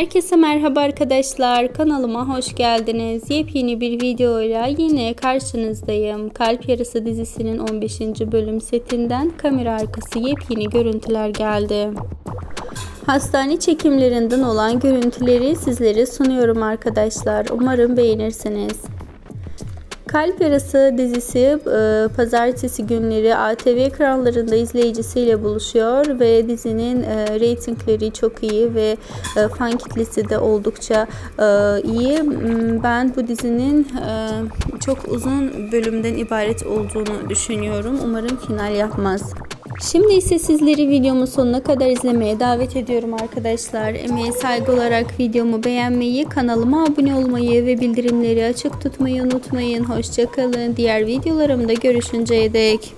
Herkese merhaba arkadaşlar. Kanalıma hoş geldiniz. Yepyeni bir videoyla yine karşınızdayım. Kalp Yarısı dizisinin 15. bölüm setinden kamera arkası yepyeni görüntüler geldi. Hastane çekimlerinden olan görüntüleri sizlere sunuyorum arkadaşlar. Umarım beğenirsiniz. Kalp Yarası dizisi e, pazartesi günleri ATV ekranlarında izleyicisiyle buluşuyor ve dizinin e, reytingleri çok iyi ve e, fan kitlesi de oldukça iyi. M, Ben bu dizinin çok uzun bölümden ibaret olduğunu düşünüyorum. Umarım final yapmaz. Şimdi ise sizleri videomun sonuna kadar izlemeye davet ediyorum arkadaşlar. Emeğe saygı olarak videomu beğenmeyi, kanalıma abone olmayı ve bildirimleri açık tutmayı unutmayın. Hoşçakalın. Diğer videolarımda görüşünceye dek.